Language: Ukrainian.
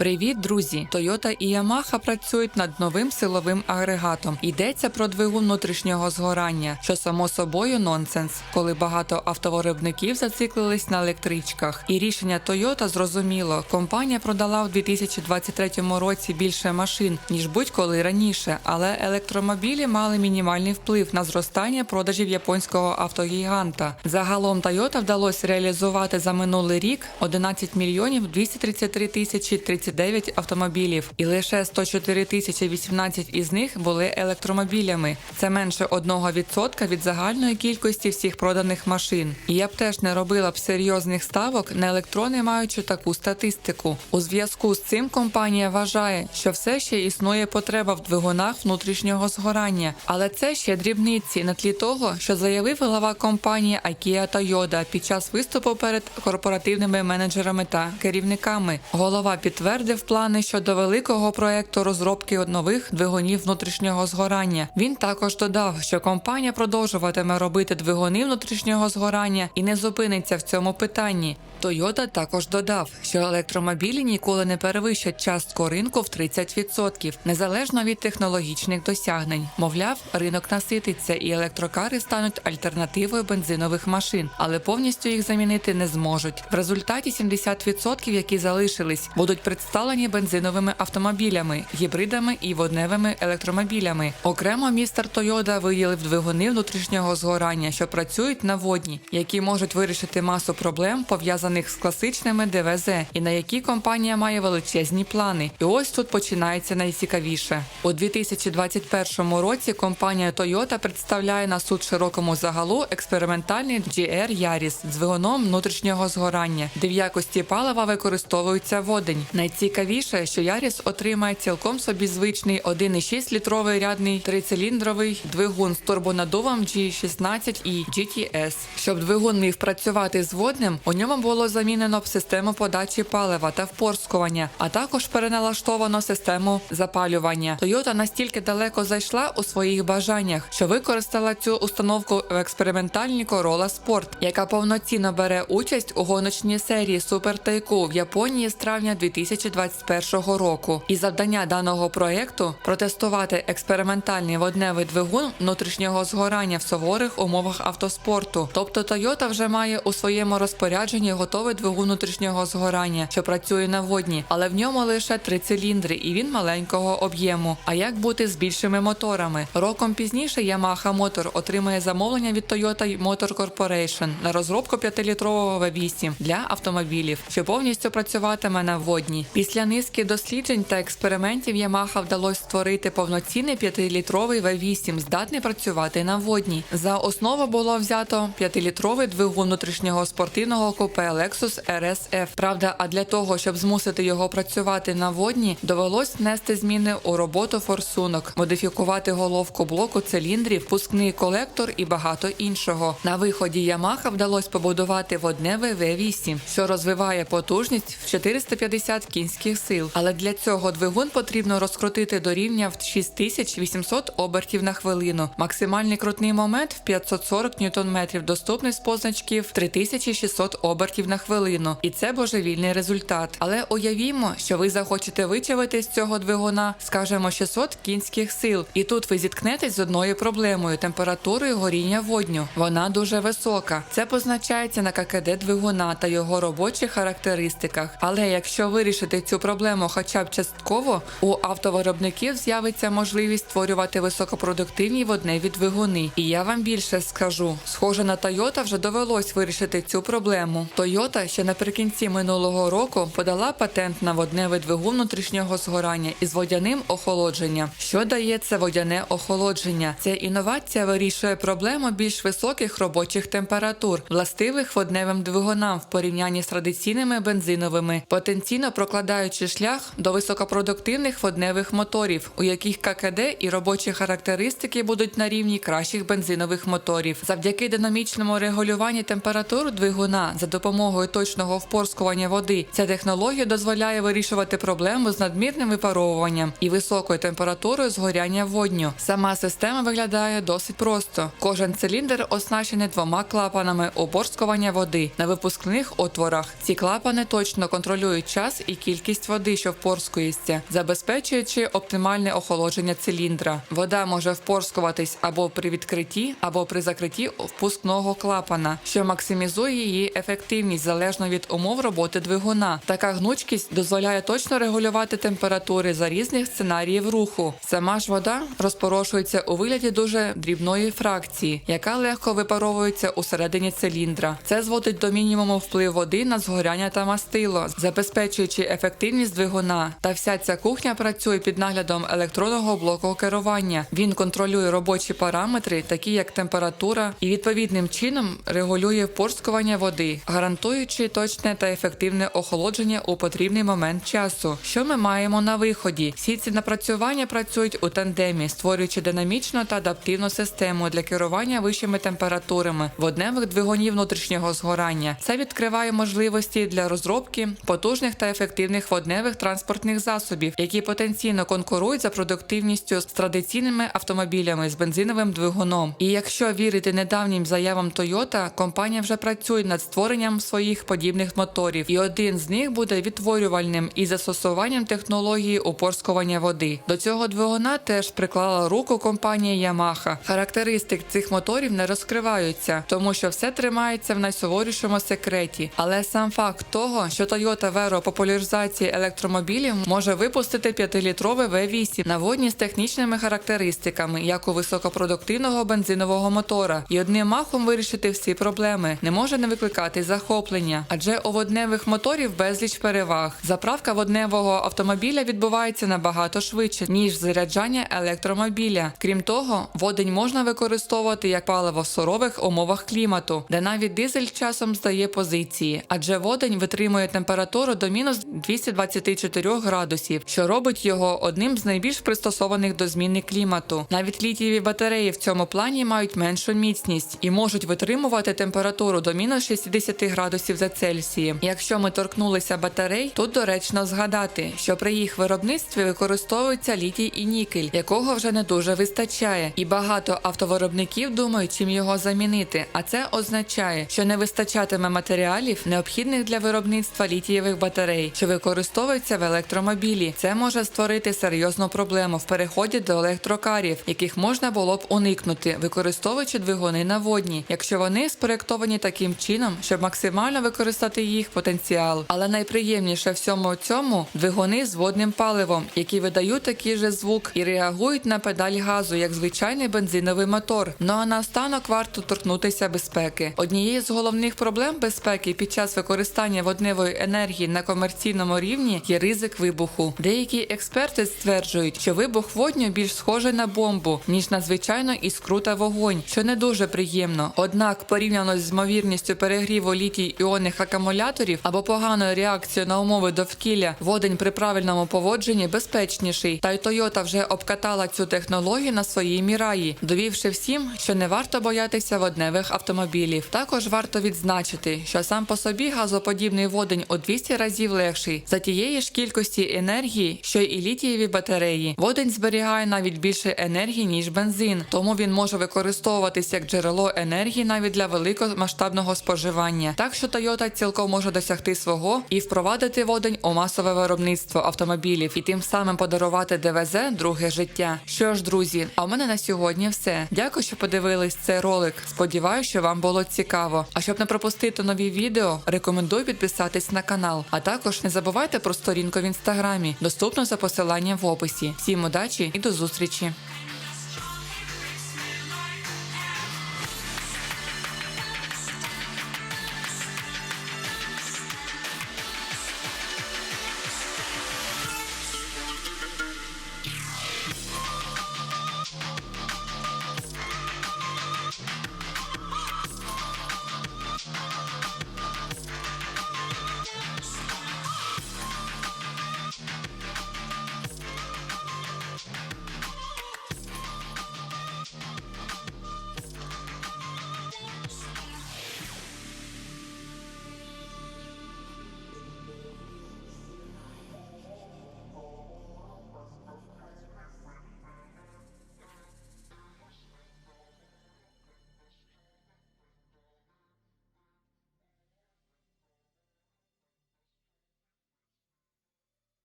Привіт, друзі! Toyota і Yamaha працюють над новим силовим агрегатом. Йдеться про двигун внутрішнього згорання, що само собою нонсенс, коли багато автовиробників зациклились на електричках. І рішення Toyota зрозуміло. Компанія продала в 2023 році більше машин ніж будь-коли раніше, але електромобілі мали мінімальний вплив на зростання продажів японського автогіганта. Загалом Toyota вдалося реалізувати за минулий рік 11 мільйонів 233 тисячі 39 автомобілів, і лише 104 тисячі 18 із них були електромобілями. Це менше 1% від загальної кількості всіх проданих машин. І я б теж не робила б серйозних ставок на електрони, маючи таку статистику. У зв'язку з цим компанія вважає, що все ще існує потреба в двигунах внутрішнього згорання, але це ще дрібниці на тлі того, що заявив глава компанії Akio Toyoda під час виступу перед корпоративними менеджерами та керівниками. Голова підтвердив плани щодо великого проекту розробки нових двигунів внутрішнього згорання. Він також додав, що компанія продовжуватиме робити двигуни внутрішнього згорання і не зупиниться в цьому питанні. Toyota також додав, що електромобілі ніколи не перевищать частку ринку в 30%, незалежно від технологічних досягнень. Мовляв, ринок насититься і електрокари стануть альтернативою бензинових машин, але повністю їх замінити не зможуть. В результаті 70%, які залишились, будуть представлені бензиновими автомобілями, гібридами і водневими електромобілями. Окремо містер Toyota виділив двигуни внутрішнього згорання, що працюють на водні, які можуть вирішити масу проблем пов'язаних з класичними ДВЗ, і на які компанія має величезні плани. І ось тут починається найцікавіше. У 2021 році компанія Toyota представляє на суд широкому загалу експериментальний GR Yaris з двигуном внутрішнього згорання, де в якості палива використовується водень. Найцікавіше, що Яріс отримає цілком собі звичний 1,6 літровий рядний трициліндровий двигун з турбонадувом G16 і GTS. Щоб двигун міг працювати з водним, у ньому було замінено систему подачі палива та впорскування, а також переналаштовано систему запалювання. Toyota настільки далеко зайшла у своїх бажаннях, що використала цю установку в експериментальній Corolla Sport, яка повноцінно бере участь у гоночній серії Taiko в Японії з травня 2021 року. І завдання даного проекту протестувати експериментальний водневий двигун внутрішнього згорання в суворих умовах автоспорту. Тобто Toyota вже має у своєму розпорядженні готовий двигун внутрішнього згорання, що працює на водні, але в ньому лише три циліндри, і він маленького об'єму. А як бути з більшими моторами? Роком пізніше Yamaha Motor отримає замовлення від Toyota Motor Corporation на розробку 5-літрового V8 для автомобілів, що повністю працюватиме на водні. Після низки досліджень та експериментів Yamaha вдалося створити повноцінний 5-літровий V8, здатний працювати на водні. За основу було взято 5-літровий двигун внутрішнього спортивного купе Lexus RSF. Правда, а для того, щоб змусити його працювати на водні, довелось внести зміни у роботу форсунок, модифікувати головку блоку циліндрів, пускний колектор і багато іншого. На виході Yamaha вдалося побудувати водневий V8, що розвиває потужність в 450 кінських сил. Але для цього двигун потрібно розкрутити до рівня в 6800 обертів на хвилину. Максимальний крутний момент в 540 ньютон-метрів, доступний з позначків 3600 обертів на хвилину. І це божевільний результат. Але уявімо, що ви захочете вичавити з цього двигуна, скажімо, 600 кінських сил. І тут ви зіткнетесь з одною проблемою температурою горіння водню. Вона дуже висока. Це позначається на ККД двигуна та його робочих характеристиках. Але якщо вирішити цю проблему хоча б частково, у автовиробників з'явиться можливість створювати високопродуктивні водневі двигуни. І я вам більше скажу: схоже на Toyota вже довелось вирішити цю проблему. Toyota ще наприкінці минулого року подала патент на водневий двигун внутрішнього згорання із водяним охолодженням. Що дає це водяне охолодження? Ця інновація вирішує проблему більш високих робочих температур, властивих водневим двигунам в порівнянні з традиційними бензиновими, потенційно прокладаючи шлях до високопродуктивних водневих моторів, у яких ККД і робочі характеристики будуть на рівні кращих бензинових моторів. Завдяки динамічному регулюванню температур двигуна за допомогою точного впорскування води ця технологія дозволяє вирішувати проблему з надмірним випаровуванням і високою температурою згоряння водню. Сама система виглядає досить просто. Кожен циліндр оснащений двома клапанами опорскування води на випускних отворах. Ці клапани точно контролюють час і кількість води, що впорскується, забезпечуючи оптимальне охолодження циліндра. Вода може впорскуватись або при відкритті, або при закритті впускного клапана, що максимізує її ефективність залежно від умов роботи двигуна. Така гнучкість дозволяє точно регулювати температури за різних сценаріїв руху. Сама ж вода розпорошується у вигляді дуже дрібної фракції, яка легко випаровується усередині циліндра. Це зводить до мінімуму вплив води на згоряння та мастило, забезпечуючи ефективність двигуна. Та вся ця кухня працює під наглядом електронного блоку керування. Він контролює робочі параметри, такі як температура, і відповідним чином регулює впорскування води, гарантуючи точне та ефективне охолодження у потрібний момент часу. Що ми маємо на виході? Всі ці напрацювання працюють у тандемі, створюючи динамічну та адаптивну систему для керування вищими температурами водневих двигунів внутрішнього згорання. Це відкриває можливості для розробки потужних та ефективних водневих транспортних засобів, які потенційно конкурують за продуктивністю з традиційними автомобілями з бензиновим двигуном. І якщо вірити недавнім заявам Toyota, компанія вже працює над створенням своїх подібних моторів, і один з них буде відтворювальним із застосуванням технології упорскування води. До цього двигуна теж приклала руку компанія Yamaha. Характеристик цих моторів не розкриваються, тому що все тримається в найсуворішому секреті. Але сам факт того, що Toyota Vero популяризації електромобілів може випустити 5-літровий V8 на водні з технічними характеристиками, як у високопродуктивного бензинового мотора, і одним махом вирішити всі проблеми, не може не викликати захоплення, адже у водневих моторів безліч переваг. Заправка водневого автомобіля відбувається набагато швидше, ніж заряджання електромобіля. Крім того, водень можна використовувати як паливо в сурових умовах клімату, де навіть дизель часом здає позиції, адже водень витримує температуру до мінус 224 градусів, що робить його одним з найбільш пристосованих до зміни клімату. Навіть літієві батареї в цьому плані мають меншу міцність і можуть витримувати температуру до мінус 60 градусів за Цельсієм. Якщо ми торкнулися батарей, тут доречно згадати, що при їх виробництві використовується літій і нікель, якого вже не дуже вистачає, і багато автовиробників думають, чим його замінити. А це означає, що не вистачатиме матеріалів, необхідних для виробництва літієвих батарей, що використовуються в електромобілі. Це може створити серйозну проблему в переході до електрокарів, яких можна було б уникнути, використовуючи двигуни на водні, якщо вони спроєктовані таким чином, щоб максимально використати їх потенціал. Але найприємніше всьому цьому двигуни з водним паливом, які видають такий же звук і реагують на педаль газу, як звичайний бензиновий мотор. Ну а наостанок варто торкнутися безпеки. Однією з головних проблем безпеки під час використання водневої енергії на комерційному рівні є ризик вибуху. Деякі експерти стверджують, що вибух водню більш схожий на бомбу, ніж на звичайну іскру та вогонь, що не дуже приємно. Однак, порівняно з ймовірністю перегріву літій іонних акумуляторів або поганою реакцією на умови довкілля, водень при правильному поводженні безпечніший. Та й Toyota вже обкатала цю технологію на своїй міраї, довівши всім, що не варто боятися водневих автомобілів. Також варто відзначити, що сам по собі газоподібний водень у 200 разів легший за тієї ж кількості енергії, що й літієві батареї. Водень зберігає навіть більше енергії ніж бензин, тому він може використовуватись як джерело енергії навіть для великомасштабного споживання. Так що Toyota цілком може досягти свого і впровадити водень у масове виробництво автомобілів і тим самим подарувати ДВЗ друге життя. Що ж, друзі, а у мене на сьогодні все. Дякую, що подивились цей ролик. Сподіваюся, що вам було цікаво. А щоб не пропустити нові відео, рекомендую підписатись на канал. А також не забувайте про сторінку в інстаграмі, доступну за посиланням в описі. Всім удачі і до зустрічі!